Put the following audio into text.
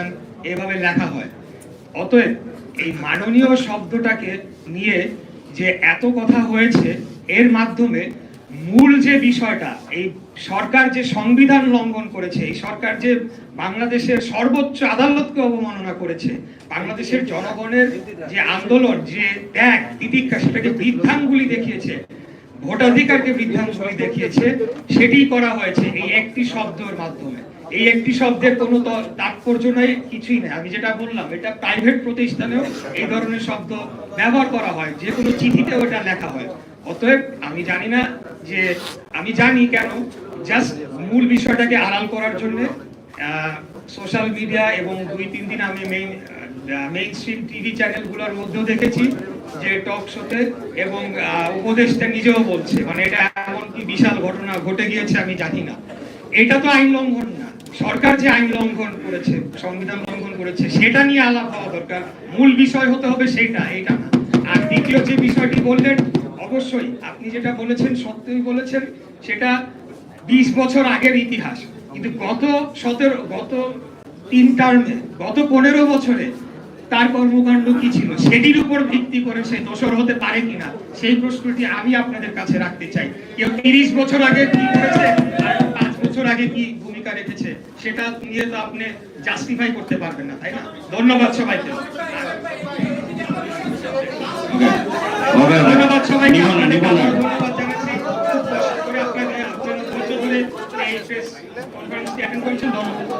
সংবিধান এভাবে লেখা হয়। অতএব এই মাননীয় শব্দটাকে নিয়ে যে এত কথা হয়েছে, এর মাধ্যমে মূল যে বিষয়টা, এই সরকার যে সংবিধান লঙ্ঘন করেছে, এই সরকার যে বাংলাদেশের সর্বোচ্চ আদালতকে অবমাননা করেছে, বাংলাদেশের জনগণের যে আন্দোলন, যে ত্যাগ, তিতিক্ষা, সেটাকে বৃদ্ধাঙ্গুলি দেখিয়েছে, ভোটাধিকারকে বৃদ্ধাঙ্গুলি দেখিয়েছে সেটি করা হয়েছে এই একটি শব্দের মাধ্যমে। এই একটি শব্দের কোনো তাৎপর্য নেই কিছুই নাই। আমি যেটা বললাম এটা প্রাইভেট প্রতিষ্ঠানেও এই ধরনের শব্দ ব্যবহার করা হয়। যে কোনো চিঠিতেও এটা লেখা হয়। অতএব আমি জানি না যে আমি জানি কেন জাস্ট মূল বিষয়টাকে আড়াল করার জন্য সোশ্যাল মিডিয়া এবং দুই তিন দিন আমি মেইন মেইন স্ট্রিম টিভি চ্যানেলগুলোর মধ্যেও দেখেছি যে টক শোতে এবং আহ, উপদেষ্টা নিজেও বলছে। মানে এটা এমন কি বিশাল ঘটনা ঘটে গিয়েছে আমি জানি না। এটা তো আইন লঙ্ঘন না। সরকার যে আইন লঙ্ঘন করেছে, সংবিধান লঙ্ঘন করেছে, সেটা নিয়ে আলাপ হওয়া দরকার। মূল বিষয় হতে হবে সেটা এটা না। আর দ্বিতীয় যে বিষয়টি বললেন, অবশ্যই আপনি যেটা বলেছেন, সত্যই বলেছেন, সেটা বিশ বছর আগের ইতিহাস। কিন্তু গত সতেরো, গত তিন টার্মে গত পনেরো বছরে তার কর্মকাণ্ড কি ছিল? সেটির উপর ভিত্তি করে সে দোষর হতে পারে কিনা, সেই প্রশ্নটি আমি আপনাদের কাছে রাখতে চাই। কেউ তিরিশ বছর আগে কি করেছে? আর বছর আগে কি ভূমিকা রেখেছে সেটা নিয়ে তো আপনি জাস্টিফাই করতে পারবেন না তাই না? ধন্যবাদ সবাইকে। ধন্যবাদ সবাইকে। ধন্যবাদ জানাচ্ছি। খুব কষ্ট করে আপনাদের আপনারা ধৈর্য ধরে এই প্রেস কনফারেন্সটি অ্যাটেন্ড করেছেন। ধন্যবাদ।